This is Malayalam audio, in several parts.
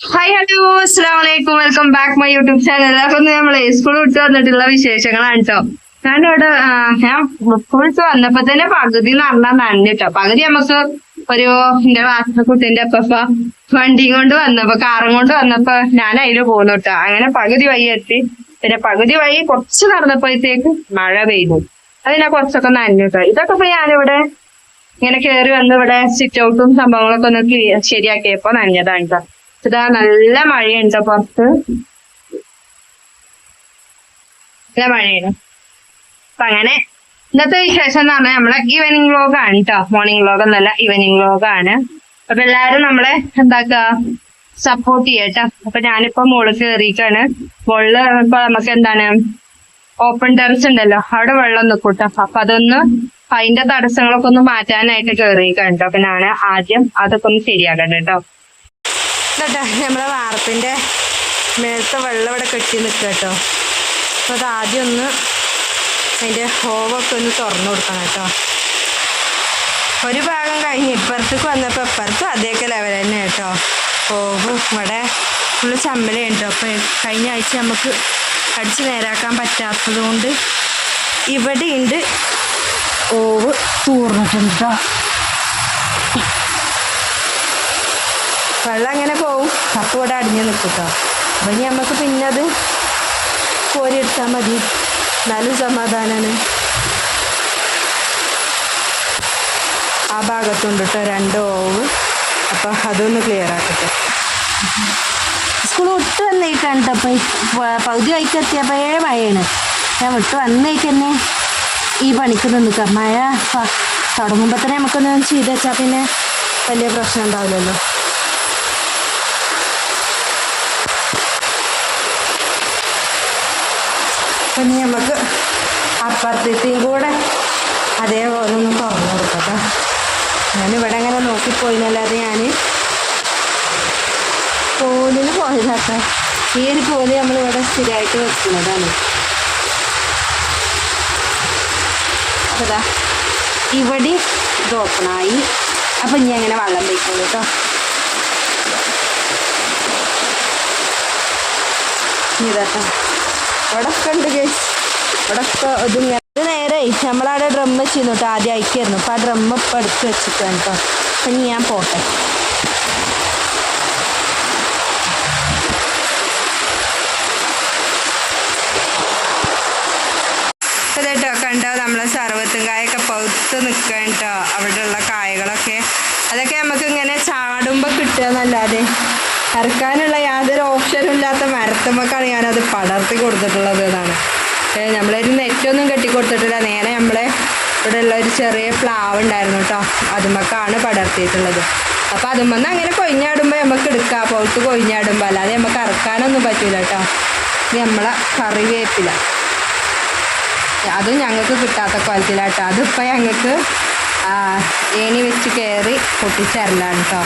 ഹായ് ഹലോ അസ്സാം വലൈക്കും welcome back my YouTube channel അപ്പൊ നമ്മളെ സ്കൂൾ വിട്ട് വന്നിട്ടുള്ള വിശേഷങ്ങളാണ് കേട്ടോ ഞാൻ ഇവിടെ ഞാൻ സ്കൂൾ വന്നപ്പോ തന്നെ പകുതി നടന്നാ നന്ദി കേട്ടോ പകുതി നമുക്ക് ഒരു എന്റെ ക്ലാസ്സിലെ അപ്പ വണ്ടിയും കൊണ്ട് വന്നപ്പോ കാറും കൊണ്ട് വന്നപ്പോ ഞാൻ അതിൽ പോന്നു കേട്ടോ അങ്ങനെ പകുതി വഴി എത്തി. പിന്നെ പകുതി വഴി കുറച്ച് നടന്നപ്പോഴത്തേക്ക് മഴ പെയ്തു. അതിനെ കുറച്ചൊക്കെ നനഞ്ഞു കേട്ടോ ഇതൊക്കെ ഇപ്പൊ ഞാനിവിടെ ഇങ്ങനെ കേറി വന്ന് ഇവിടെ സിറ്റ് ഔട്ടും സംഭവങ്ങളൊക്കെ ഒന്ന് ശരിയാക്കിയപ്പോ നനഞ്ഞതാണ് കേട്ടോ ഇതാ നല്ല മഴയുണ്ട് പുറത്ത്. നല്ല മഴയാണ്. അപ്പൊ അങ്ങനെ ഇന്നത്തെ വിശേഷം എന്ന് പറഞ്ഞാൽ നമ്മളെ ഈവനിങ് വ്ലോഗ് ആണ് കേട്ടോ മോർണിംഗ് വ്ലോഗ് എന്നല്ല ഈവനിങ് വ്ലോഗ് ആണ്. അപ്പൊ എല്ലാരും നമ്മളെ എന്താക്കുക സപ്പോർട്ട് ചെയ്യട്ടോ. അപ്പൊ ഞാനിപ്പോ മുകളിൽ കയറിയിട്ടാണ് മുകളിൽ ഇപ്പൊ നമുക്ക് എന്താണ്? ഓപ്പൺ ടെറസ് ഉണ്ടല്ലോ. അവിടെ വെള്ളം നിൽക്കൂട്ടോ അപ്പൊ അതൊന്ന് അതിന്റെ തടസ്സങ്ങളൊക്കെ ഒന്ന് മാറ്റാനായിട്ട് കയറിയിട്ടുണ്ട് അപ്പൊ ഞാൻ ആദ്യം അതൊക്കെ ഒന്ന് ശരിയാക്കട്ടെ കേട്ടോ കേട്ടോ നമ്മളെ വാർപ്പിന്റെ മേലത്തെ വെള്ളം ഇവിടെ കെട്ടി നിൽക്കുക കേട്ടോ. അപ്പോൾ അത് ആദ്യം ഒന്ന് അതിന്റെ ഹോവൊക്കെ ഒന്ന് തുറന്നു കൊടുക്കണം കേട്ടോ. ഒരു ഭാഗം കഴിഞ്ഞ് ഇപ്പുറത്തേക്ക് വന്നപ്പോൾ ഇപ്പുറത്തും അതേക്കെ ലെവൽ തന്നെ കേട്ടോ. ഹോവ് ഇവിടെ ഫുള്ള് ചമ്മലയാണ് കേട്ടോ അപ്പോൾ കഴിഞ്ഞ ആഴ്ച നമുക്ക് അടിച്ച് നേരാക്കാൻ പറ്റാത്തത് കൊണ്ട് ഇവിടെയുണ്ട് ഓവ് തൂർന്നിട്ടുണ്ട് കേട്ടോ. വെള്ളം അങ്ങനെ പോവും. കപ്പ് ഇവിടെ അടിഞ്ഞു നിൽക്കും കേട്ടോ അപ്പം ഇനി നമുക്ക് പിന്നെ അത് കോരിയെടുത്താൽ മതി. നല്ല സമാധാനമാണ് ആ ഭാഗത്തുണ്ട് കേട്ടോ രണ്ട് ഓവ്. അപ്പം അതൊന്ന് ക്ലിയർ ആക്കട്ടെ. സ്കൂൾ വിട്ട് വന്നേക്കാണ് കേട്ടോ അപ്പം പകുതി വൈക്ക് എത്തിയപ്പോഴേ മഴയാണ്. ഞാൻ വിട്ട് വന്നേക്കന്നെ ഈ പണിക്ക് നിൽക്കാം മഴ തുടങ്ങുമ്പോൾ തന്നെ നമുക്കൊന്ന് ചെയ്ത് വെച്ചാൽ പിന്നെ വലിയ പ്രശ്നം ഉണ്ടാവില്ലല്ലോ. ഇനി നമുക്ക് അപ്പുറത്തേക്കും കൂടെ അതേപോലെ ഒന്ന് തുറന്നു കൊടുക്കട്ടെ ഞാനിവിടെ അങ്ങനെ നോക്കിപ്പോയിന്നല്ലാതെ ഞാൻ കോലിന് പോയതാട്ടെ ഈ ഒരു കോൽ നമ്മളിവിടെ സ്ഥിരമായിട്ട് വെക്കുന്നതാണ്. അതാ ഇവിടെ ഇത് ഓപ്പണായി. അപ്പം ഇനി അങ്ങനെ വെള്ളം വയ്ക്കുള്ളൂ കേട്ടോ. ഇതാട്ടോ ഇവിടെ ഒക്കെ ഉണ്ട് ഒക്കെ ഇത് നേരെ നമ്മളവിടെ ഡ്രം വെച്ചിരുന്നു കേട്ടോ ആദ്യം അയക്കായിരുന്നു. അപ്പം ആ ഡ്രം ഇപ്പം എടുത്ത് വെച്ചിട്ടാണ് കേട്ടോ അപ്പം ഞാൻ പോട്ടെ. കേട്ടോ കണ്ടോ? നമ്മളെ സർവത്തും കായൊക്കെ പൗത്ത് നിൽക്കാൻ കേട്ടോ ഉള്ള കായകളൊക്കെ. അതൊക്കെ നമുക്ക് ഇങ്ങനെ ചാടുമ്പോൾ കിട്ടുക എന്നല്ലാതെ. അറക്കാനുള്ള യാതൊരു ഇല്ലാത്ത മരത്തുമ്മക്കാണ് ഞാനത് പടർത്തി കൊടുത്തിട്ടുള്ളത് എന്നാണ് നമ്മളൊരു നെറ്റൊന്നും കെട്ടി കൊടുത്തിട്ടില്ല നേരെ നമ്മളെ ഇവിടെ ഉള്ള ഒരു ചെറിയ പ്ലാവ് ഉണ്ടായിരുന്നു കേട്ടോ അതുമ്മക്കാണ് പടർത്തിയിട്ടുള്ളത്. അപ്പോൾ അതുമ്മന്ന് അങ്ങനെ കൊയിഞ്ഞാടുമ്പോൾ നമുക്ക് എടുക്കാം. പോയിട്ട് കൊയിഞ്ഞാടുമ്പോൾ അല്ലാതെ നമുക്ക് അറക്കാനൊന്നും പറ്റില്ല കേട്ടോ ഇത് നമ്മളെ കറിവേപ്പില. അതും ഞങ്ങൾക്ക് കിട്ടാത്ത ക്വാളിറ്റിയിലാട്ടോ അതിപ്പോൾ ഞങ്ങൾക്ക് ഏണി വെച്ച് കയറി പൊട്ടിച്ചരലാണ് കേട്ടോ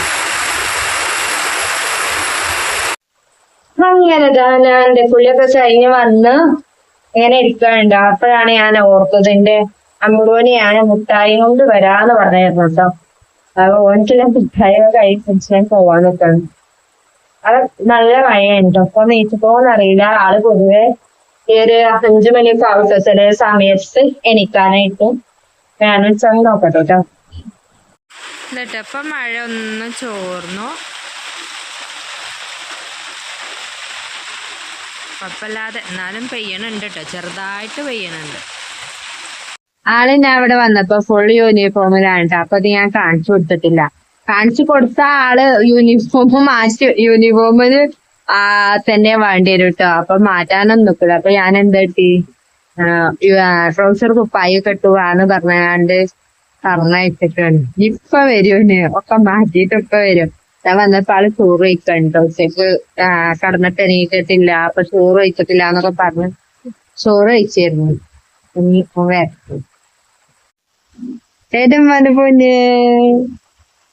അങ്ങനെ ഞാൻ എന്റെ കുളിയൊക്കെ കഴിഞ്ഞ് വന്ന് ഇങ്ങനെ ഇരിക്കാനുണ്ട് അപ്പോഴാണ് ഞാൻ ഓർത്തത് എന്റെ അമ്മോനെ ഞാൻ മുട്ടായി കൊണ്ട് വരാന്ന് പറഞ്ഞായിരുന്നു കേട്ടോ. അപ്പൊ ഓനിക്കില്ല മുട്ടായി കഴിച്ച് ഞാൻ പോവാൻ നിൽക്കണം അത് നല്ല മഴയുണ്ട് അപ്പൊ നീച്ചപ്പോന്നറിയില്ല ആൾ പൊതുവെ ഈ ഒരു അഞ്ചു മണിയൊക്കെ ആവട്ടെ ചില സമയത്ത് എണീക്കാനായിട്ട്. ഞാൻ വെച്ചാൽ നോക്കട്ടെ കേട്ടോ. എന്നിട്ടപ്പം മഴ ഒന്ന് ചോർന്നു. കുഴപ്പമില്ലാതെ എന്നാലും പെയ്യണുണ്ട് കേട്ടോ ചെറുതായിട്ട് പെയ്യണുണ്ട്. ആൾ ഞാൻ ഇവിടെ വന്നപ്പോ ഫുൾ യൂണിഫോമിലാണ്. അപ്പൊ അത് ഞാൻ കാണിച്ചു കൊടുത്തിട്ടില്ല. കാണിച്ചു കൊടുത്ത ആൾ യൂണിഫോം മാറ്റി യൂണിഫോമിന് തന്നെ വേണ്ടി വരും കേട്ടോ അപ്പൊ മാറ്റാനൊന്നും നിൽക്കില്ല അപ്പൊ ഞാൻ എന്തെട്ടി ട്രൗസർ കുപ്പായി കെട്ടുവാന്ന് പറഞ്ഞാണ്ട് പറഞ്ഞിട്ടുണ്ട് ഇപ്പൊ വരും ഒക്കെ മാറ്റിയിട്ട് ഇപ്പൊ വരും. ഞാൻ വന്നപ്പോ ആൾ ചോറ് കഴിക്കണ്ടോ ഉച്ചയ്ക്ക് കടന്നിട്ട് എണീറ്റിട്ടില്ല അപ്പൊ ചോറ് കഴിച്ചിട്ടില്ല എന്നൊക്കെ പറഞ്ഞ് ചോറ് കഴിച്ചിരുന്നു. ഇനി ഏതും വന്നു പൊന്ന്?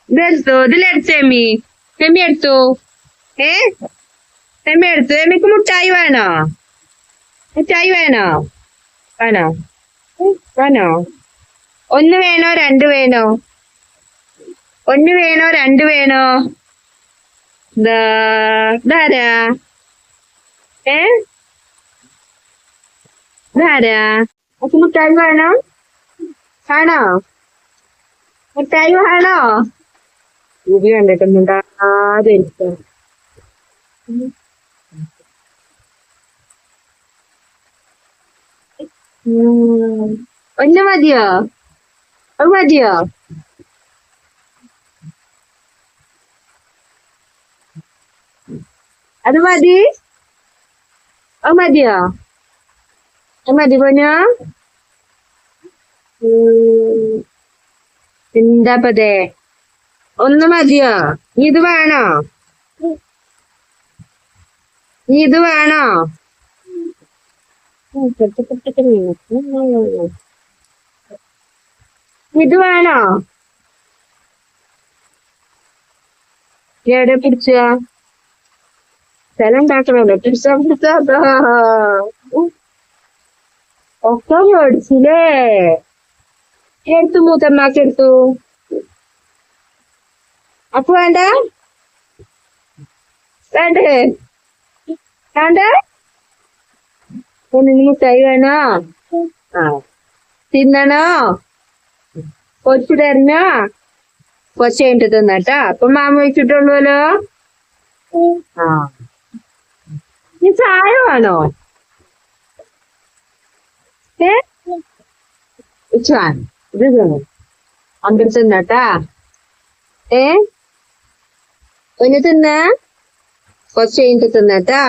ഇതെടുത്തോ ഇതിലെടുത്തു എമ്മി? എമ്മി എടുത്തു? ഏ? എമ്മി എടുത്തു? എമ്മിക്ക് മുട്ടായി വേണോ? മുട്ടായി വേണോ? വേണോ? വേണോ? ഒന്ന് വേണോ? രണ്ട് വേണോ? ഒന്ന് വേണോ? രണ്ട് വേണോ? ഇതാരാ ഏ? ഇതാരാ അപ്പൊ മുട്ടായി വേണം. ആണോ മുട്ടായി വേണോ? ഇത് കണ്ടിട്ടൊന്നും ആദ്യം എനിക്ക്. ഒന്ന് മതിയോ? അത് മതിയോ? അത് മതി. അത് മതിയോ? അത് മതി പൊന്നോ. എന്താ പതേ ഒന്ന് മതിയോ? ഇത് വേണോ? ഇത് വേണോ? ഇത് വേണോ? എവിടെ പിടിച്ച? സ്ഥലം ഉണ്ടാക്കണല്ലോ പിടിച്ചാ പിടിച്ചാ ദാ. ഒക്കെ മേടിച്ചില്ലേ എടുത്തു മൂത്തമ്മാക്ക് എടുത്തു അപ്പൊ വേണ്ട വേണ്ടേ വേണ്ട ഒന്ന് മുട്ടായി വേണോ ആ തിന്നണോ കൊച്ചു തരണോ കൊച്ചു കഴിഞ്ഞിട്ട് തിന്നട്ടാ അപ്പൊ മാമ വെച്ചിട്ടുള്ളൂല്ലോ ആ നീ ചായ വേണോ? ഏ? ഇച്ചു വേണം ഇത് തിന്നു അമ്പത് തിന്നട്ടാ. ഏ? ഒന്ന് തിന്ന? കുറച്ച് കഴിഞ്ഞിട്ട് തിന്നട്ടാ.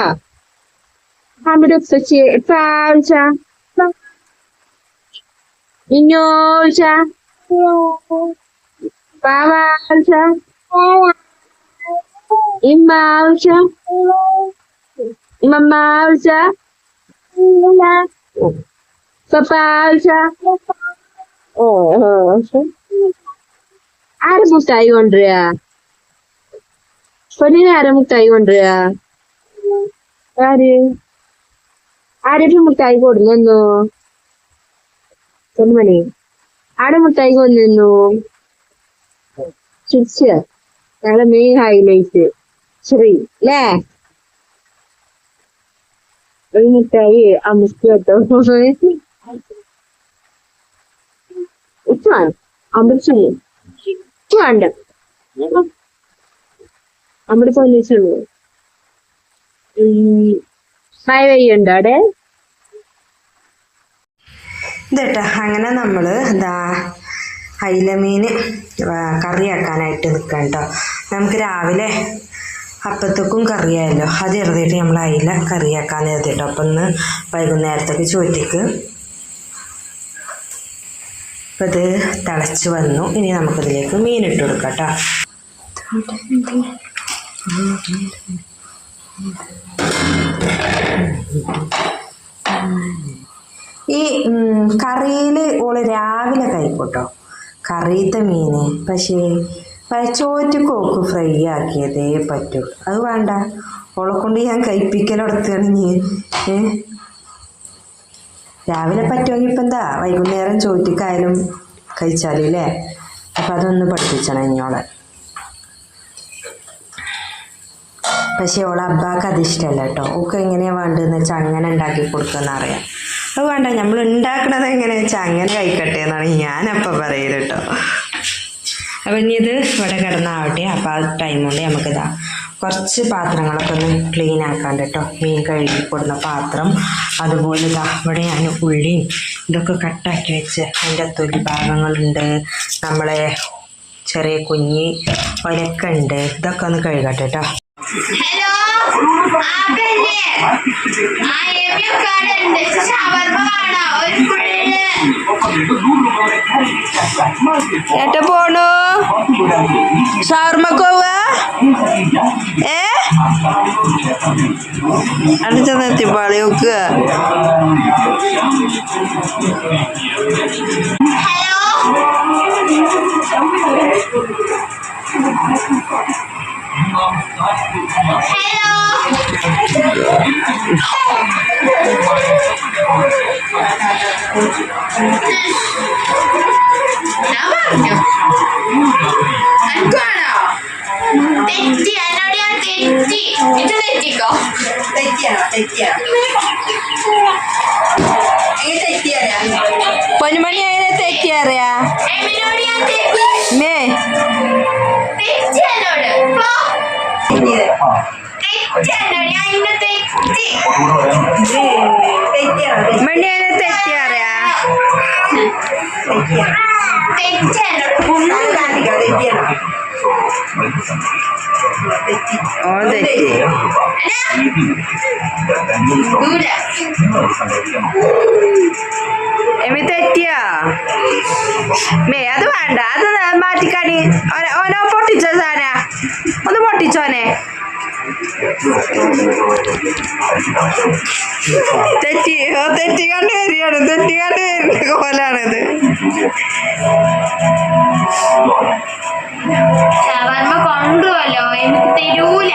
അവിടെ ഉപ്പച്ചി പാവിച്ച ഓ. ആര് മുട്ടായി കൊണ്ടുവരാ? പൊന്നിന് ആരാ മുട്ടായി കൊണ്ടുവരാ? ആര്? ആരൊക്കെ മുട്ടായി കൊടുന്നു പൊന്മണി ആടെ മുട്ടായി കൊന്നു ചിരിച്ച. ഞങ്ങളെ മെയിൻ ഹൈലൈറ്റ് ശ്രീ അല്ലേ ഒരു മുട്ടായി അമ്മയ്ക്ക് കേട്ടോ ഉച്ച വേണം. അമൃച്ചു ഉച്ച വേണ്ട. അമ്മടെ പൊന്നിച്ചുള്ളൂ മഴ പെയ്യുണ്ടോ അവിടെ? ഇതേട്ടാ അങ്ങനെ നമ്മൾ എന്താ അയിലമീൻ കറിയാക്കാനായിട്ട് നിൽക്കാം കേട്ടോ നമുക്ക് രാവിലെ അപ്പത്തേക്കും കറിയായല്ലോ. അത് എഴുതിയിട്ട് നമ്മൾ അയില കറിയാക്കാൻ എഴുതിട്ടോ അപ്പം ഒന്ന് വൈകുന്നേരത്തേക്ക് ചോറ്റിക്ക്. അപ്പം ഇത് തിളച്ച് വന്നു. ഇനി നമുക്കിതിലേക്ക് മീൻ ഇട്ട് ഈ കറിയിൽ ഓൾ രാവിലെ കഴിക്കൂട്ടോ കറിയത്തെ മീന്. പക്ഷേ ചോറ്റക്ക് കോക്ക് ഫ്രൈ ആക്കിയതേ പറ്റുള്ളൂ അത് വേണ്ട. ഓളെ കൊണ്ട് ഞാൻ കഴിപ്പിക്കലെടുത്താണ് നീ ഏ? രാവിലെ പറ്റുമെങ്കിൽ ഇപ്പം എന്താ? വൈകുന്നേരം ചോറ്റിക്കായാലും കഴിച്ചാലേ അപ്പം അതൊന്ന് പഠിപ്പിച്ചണം ഇനിയോളെ പക്ഷേ ഓളെ അബ്ബാക്ക് അത് ഇഷ്ടമല്ല കേട്ടോ ഒക്കെ എങ്ങനെയാണ് വേണ്ടതെന്ന് വെച്ചാൽ അങ്ങനെ ഉണ്ടാക്കി കൊടുക്കുമെന്ന് അറിയാം. അത് വേണ്ട. നമ്മൾ ഉണ്ടാക്കണത് എങ്ങനെയാ വെച്ചാൽ അങ്ങനെ കഴിക്കട്ടെ എന്നാണ് ഞാനപ്പം പറയൽ കേട്ടോ അപ്പം ഇനി ഇത് ഇവിടെ കിടന്നാവട്ടെ. അപ്പോൾ ആ ടൈം കൊണ്ട് നമുക്കിതാ കുറച്ച് പാത്രങ്ങളൊക്കെ ഒന്ന് ക്ലീൻ ആക്കാൻ കേട്ടോ മീൻ കഴുകി കൊടുന്ന പാത്രം. അതുപോലെ ഇതാ ഇവിടെ ഞാൻ ഉള്ളിയും ഇതൊക്കെ കട്ടാക്കി വെച്ച് അതിന്റെ തൊലി ഭാഗങ്ങളുണ്ട് നമ്മളെ ചെറിയ കുഞ്ഞി ഒലക്ക ഉണ്ട് ഇതൊക്കെ ഒന്ന് കഴുകട്ടെ കേട്ടോ ഹലോ ഏട്ട പോണു. ഷവർമ്മക്ക് പോവുക? ഏ? അടുത്ത നിർത്തിപ്പാളി നോക്കുക. പോ. തെറ്റി തെറ്റിയറിയാ തെറ്റിയാണോ മണി എങ്ങനെ തെറ്റിയറിയാ ഒന്നും എന്നോട്. തെറ്റിയാണോ ഓ തെറ്റി ദൂരെ എമി തെറ്റിയോ അത് വേണ്ട. അത് മാറ്റിക്കാണി. ഓന- പൊട്ടിച്ചോ സാന ഒന്ന് പൊട്ടിച്ചോനെ തെറ്റി ഓ തെറ്റി കണ്ടു വരികയാണ്. തെറ്റി കണ്ടു വരുന്ന കോലാണിത്. ഷവർമ്മ കൊണ്ടുവല്ലോ എനിക്ക് തരൂല.